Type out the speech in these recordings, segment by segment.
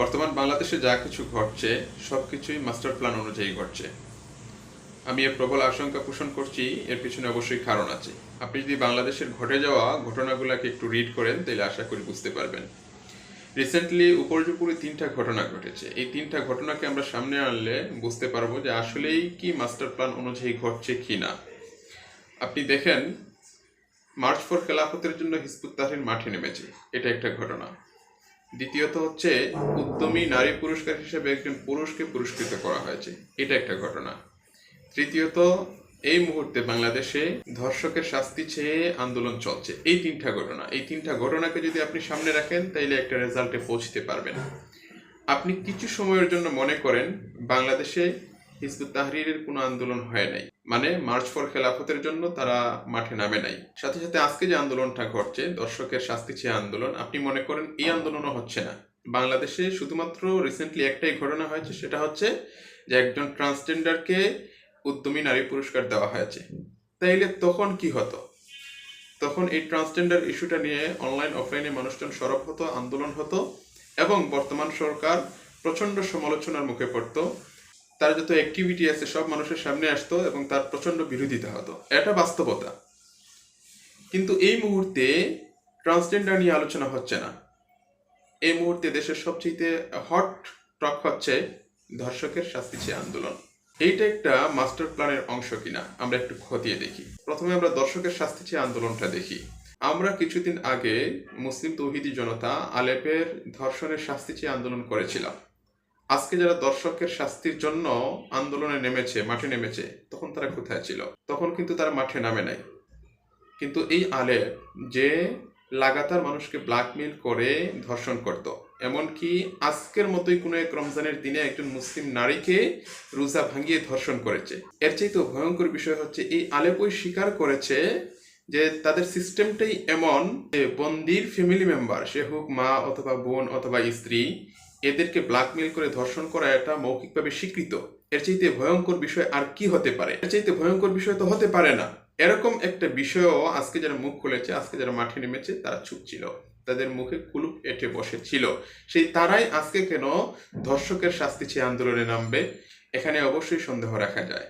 বর্তমান বাংলাদেশে যা কিছু ঘটছে সব কিছুই মাস্টার প্ল্যান অনুযায়ী ঘটছে। আমি এর প্রবল আশঙ্কা পোষণ করছি, এর পিছনে অবশ্যই কারণ আছে। আপনি যদি বাংলাদেশের ঘটে যাওয়া ঘটনাগুলোকে একটু রিড করেন, তাহলে আশা করি বুঝতে পারবেন। রিসেন্টলি উপর্যুপুরি তিনটা ঘটনা ঘটেছে। এই তিনটা ঘটনাকে আমরা সামনে আনলে বুঝতে পারব যে আসলেই কি মাস্টার প্ল্যান অনুযায়ী ঘটছে কি না আপনি দেখেন, মার্চ ফর খেলাফতের জন্য হিজবুত তাহরির মাঠে নেমেছে। এটা একটা ঘটনা। দ্বিতীয়ত হচ্ছে, উত্তমী নারী পুরস্কার হিসেবে একজন পুরুষকে পুরস্কৃত করা হয়েছে। এটা একটা ঘটনা। তৃতীয়ত, এই মুহূর্তে বাংলাদেশে ধর্ষকের শাস্তি চেয়ে আন্দোলন চলছে। এই তিনটা ঘটনা। এই তিনটা ঘটনাকে যদি আপনি সামনে রাখেন, তাইলে একটা রেজাল্টে পৌঁছতে পারবেন। আপনি কিছু সময়ের জন্য মনে করেন, বাংলাদেশে হিজবুত তাহরিরের কোনো আন্দোলন হয় নাই। মানে মার্চ ফর খেলাফতের জন্য তারা মাঠে নামে নাই। সাথে সাথে আজকে যে আন্দোলনটা ঘটছে, দর্শকের শাস্তি চেয়ে আন্দোলন, আপনি মনে করেন এই আন্দোলনও হচ্ছে না। বাংলাদেশে শুধুমাত্র রিসেন্টলি একটাই ঘটনা হয়েছে, সেটা হচ্ছে যে একজন ট্রান্সজেন্ডারকে উদ্যমী নারী পুরস্কার দেওয়া হয়েছে। তাইলে তখন কি হতো? তখন এই ট্রান্সজেন্ডার ইস্যুটা নিয়ে অনলাইন অফলাইনে মানুষজন সরব হতো, আন্দোলন হতো এবং বর্তমান সরকার প্রচণ্ড সমালোচনার মুখে পড়তো। তার যত অ্যাক্টিভিটি আছে, সব মানুষের সামনে আসতো এবং তার প্রচণ্ড বিরোধিতা হতো। এটা বাস্তবতা। কিন্তু এই মুহূর্তে ট্রান্সজেন্ডার নিয়ে আলোচনা হচ্ছে না। এই মুহূর্তে দেশের সবচেয়ে হট টক হচ্ছে ধর্ষকের শাস্তি চেয়ে আন্দোলন। এইটা একটা মাস্টার প্ল্যানের অংশ কিনা আমরা একটু খতিয়ে দেখি। প্রথমে আমরা দর্শকের শাস্তি চেয়ে আন্দোলনটা দেখি। আমরা কিছুদিন আগে মুসলিম তৌহিদি জনতা আলেপের ধর্ষণের শাস্তি চেয়ে আন্দোলন করেছিলাম। আজকে যারা দর্শকের শাস্তির জন্য আন্দোলনে নেমেছে, মাঠে নেমেছে, তখন তারা কোথায় ছিল? তখন কিন্তু তারা মাঠে নামে নাই। কিন্তু এই আলে যে লাগাতার মানুষকে ব্ল্যাকমেল করে, ধর্ষণ করত। এমনকি আজকের মতোই কোনো এক রমজানের দিনে একজন মুসলিম নারীকে রোজা ভাঙিয়ে ধর্ষণ করেছে। এর চাইতে ভয়ঙ্কর বিষয় হচ্ছে, এই আলেপই স্বীকার করেছে যে তাদের সিস্টেমটাই এমন যে বন্দির ফ্যামিলি মেম্বার সে হোক মা অথবা বোন অথবা স্ত্রী এদেরকে ব্ল্যাকমেল করে ধর্ষণ করা এটা মৌখিকভাবে স্বীকৃত। এর চাইতে ভয়ঙ্কর বিষয় আর কি হতে পারে? এর চাইতে ভয়ঙ্কর বিষয় তো হতে পারে না। এরকম একটা বিষয়ও আজকে যারা মুখ খুলেছে, আজকে যারা মাঠে নেমেছে, তারা চুপ ছিল তাদের মুখে কুলুপ এঁটে বসেছিল। সেই তারাই আজকে কেন ধর্ষকের শাস্তি চেয়ে আন্দোলনে নামবে? এখানে অবশ্যই সন্দেহ রাখা যায়।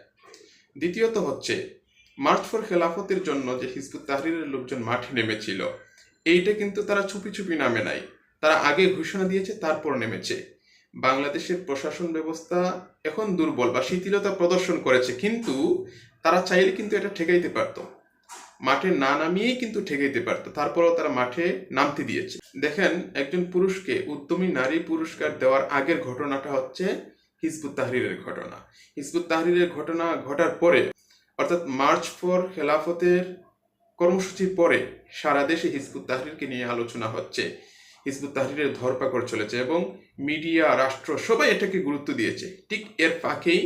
দ্বিতীয়ত হচ্ছে মার্চ ফর খেলাফতের জন্য যে হিজবুত তাহরিরের লোকজন মাঠে নেমেছিল, এইটা কিন্তু তারা চুপি চুপি নামে নাই। তারা আগে ঘোষণা দিয়েছে, তারপর নেমেছে। বাংলাদেশের প্রশাসন ব্যবস্থা এখন দুর্বল বা শিথিলতা প্রদর্শন করেছে, কিন্তু তারা চাইলে কিন্তু এটা ঠেকাইতে পারত। মাঠে না নামিয়েই কিন্তু ঠেকাইতে পারতো, তারপরেও তারা মাঠে নামতে দিয়েছে। দেখেন, একজন পুরুষকে উদ্যমী নারী পুরস্কার দেওয়ার আগের ঘটনাটা হচ্ছে হিজবুত তাহরিরের ঘটনা। হিজবুত তাহরিরের ঘটনা ঘটার পরে, অর্থাৎ মার্চ ফর খেলাফতের কর্মসূচির পরে সারা দেশে হিজবুত তাহরিরকে নিয়ে আলোচনা হচ্ছে। হিজবুত তাহরিরের ধরপাকড় চলেছে এবং মিডিয়া, রাষ্ট্র সবাই এটাকে গুরুত্ব দিয়েছে। ঠিক এর ফাঁকেই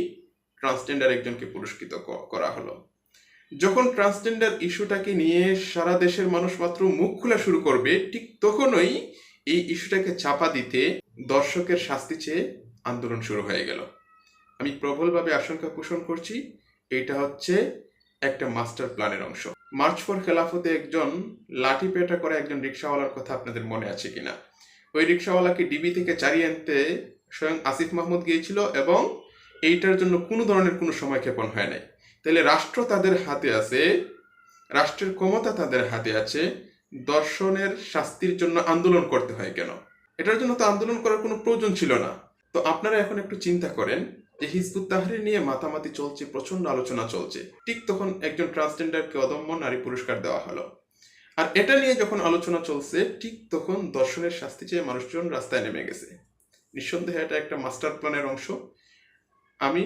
ট্রান্সজেন্ডার একজনকে পুরস্কৃত করা হলো। যখন ট্রান্সজেন্ডার ইস্যুটাকে নিয়ে সারা দেশের মানুষ মাত্র মুখ খোলা শুরু করবে, ঠিক তখনই এই ইস্যুটাকে চাপা দিতে দর্শকের শাস্তি চেয়ে আন্দোলন শুরু হয়ে গেল। আমি প্রবলভাবে আশঙ্কা পোষণ করছি, এটা হচ্ছে একটা মাস্টার প্ল্যানের অংশ। মার্চ ফর খেলাফতে একজন লাঠি পেটা করে একজন রিক্সাওয়ালার কথা আপনাদের মনে আছে কিনা? ওই রিক্সাওয়ালাকে ডিবি থেকে চারিয়ে আনতে স্বয়ং আসিফ মাহমুদ গিয়েছিল এবং এইটার জন্য কোনো ধরনের কোনো সময় ক্ষেপণ হয় নাই। তাহলে রাষ্ট্র তাদের হাতে আছে, রাষ্ট্রের ক্ষমতা তাদের হাতে আছে, দর্শনের শাস্তির জন্য আন্দোলন করতে হয় কেন? এটার জন্য তো আন্দোলন করার কোনো প্রয়োজন ছিল না। তো আপনারা এখন একটু চিন্তা করেন যে হিজবুত তাহরির নিয়ে মাতামাতি চলছে প্রচণ্ড আলোচনা চলছে। ঠিক তখন একজন ট্রান্সজেন্ডারকে অদম্য নারী পুরস্কার দেওয়া হলো। আর এটা নিয়ে যখন আলোচনা চলছে, ঠিক তখন দর্শনের শাস্তি চেয়ে মানুষজন রাস্তায় নেমে গেছে। নিঃসন্দেহে এটা একটা মাস্টার প্ল্যানের অংশ। আমি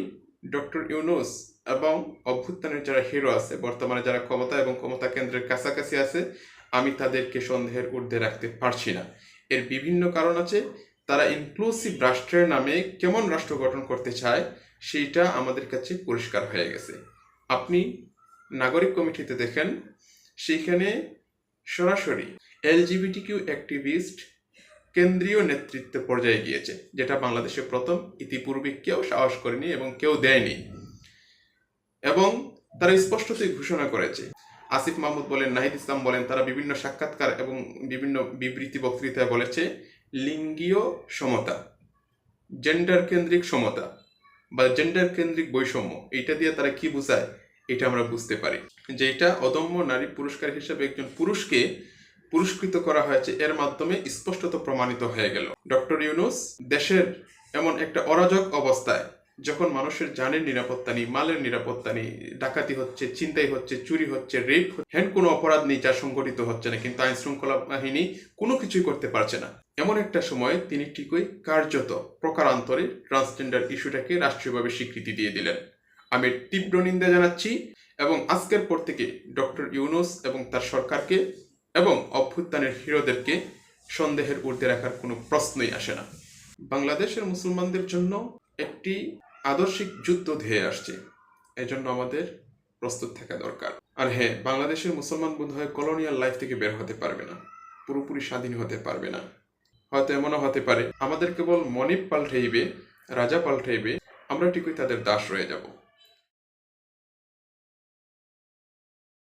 ডক্টর ইউনুস এবং অভ্যুত্থানের যারা হিরো আছে, বর্তমানে যারা ক্ষমতা এবং ক্ষমতা কেন্দ্রের কাছাকাছি আছে, আমি তাদেরকে সন্দেহের ঊর্ধ্বে রাখতে পারছি না। এর বিভিন্ন কারণ আছে। তারা ইনক্লুসিভ রাষ্ট্রের নামে কেমন রাষ্ট্র গঠন করতে চায়, সেইটা আমাদের কাছে পরিষ্কার হয়ে গেছে। আপনি নাগরিক কমিটিতে দেখেন, সেইখানে সরাসরি এলজিবিটি কিউ অ্যাক্টিভিস্ট কেন্দ্রীয় নেতৃত্ব পর্যায়ে গিয়েছে, যেটা বাংলাদেশে প্রথম, ইতিপূর্বে কেউ সাহস করেনি এবং কেউ দেয়নি। এবং তারা স্পষ্টতই ঘোষণা করেছে। আসিফ মাহমুদ বলেন, নাহিদ ইসলাম বলেন, তারা বিভিন্ন সাক্ষাৎকার এবং বিভিন্ন বিবৃতি বক্তৃতায় বলেছে লিঙ্গীয় সমতা জেন্ডার কেন্দ্রিক সমতা বা জেন্ডার কেন্দ্রিক বৈষম্য এটা দিয়ে তারা কি বোঝায়, এটা আমরা বুঝতে পারি। যে এটা অদম্য নারী পুরস্কার হিসেবে একজন পুরুষকে পুরস্কৃত করা হয়েছে, এর মাধ্যমে স্পষ্টত প্রমাণিত হয়ে গেল। ডক্টর ইউনুস দেশের এমন একটা অরাজক অবস্থায় যখন মানুষের জানের নিরাপত্তা নেই, মালের নিরাপত্তা নেই, ডাকাতি হচ্ছে চিন্তাই হচ্ছে, চুরি হচ্ছে, রেপ হ্যান্ড কোনো অপরাধ নেই যা সংগঠিত হচ্ছে না, কিন্তু আইন শৃঙ্খলা বাহিনী কোনো কিছুই করতে পারছে না। এমন একটা সময় তিনি ঠিকই কার্যত প্রকারান্তরে ট্রান্সজেন্ডার ইস্যুটাকে রাষ্ট্রীয়ভাবে স্বীকৃতি দিয়ে দিলেন। আমি তীব্র নিন্দা জানাচ্ছি এবং আজকের পর থেকে ডক্টর ইউনুস এবং তার সরকারকে এবং অভ্যুত্থানের হিরোদেরকে সন্দেহের ঊর্ধ্বে রাখার কোনো প্রশ্নই আসে না। বাংলাদেশের মুসলমানদের জন্য একটি আদর্শিক যুদ্ধ ধেয়ে আসছে। এজন্য আমাদের প্রস্তুত থাকা দরকার। আর হ্যাঁ বাংলাদেশের মুসলমান বন্ধু হয় কলোনিয়াল লাইফ থেকে বের হতে পারবে না। পুরোপুরি স্বাধীন হতে পারবে না। হয়তো এমনও হতে পারে, আমাদের কেবল মনিব পাল্টাইবে, রাজা পাল্টাইবে, আমরা ঠিকই তাদের দাস রয়ে যাব।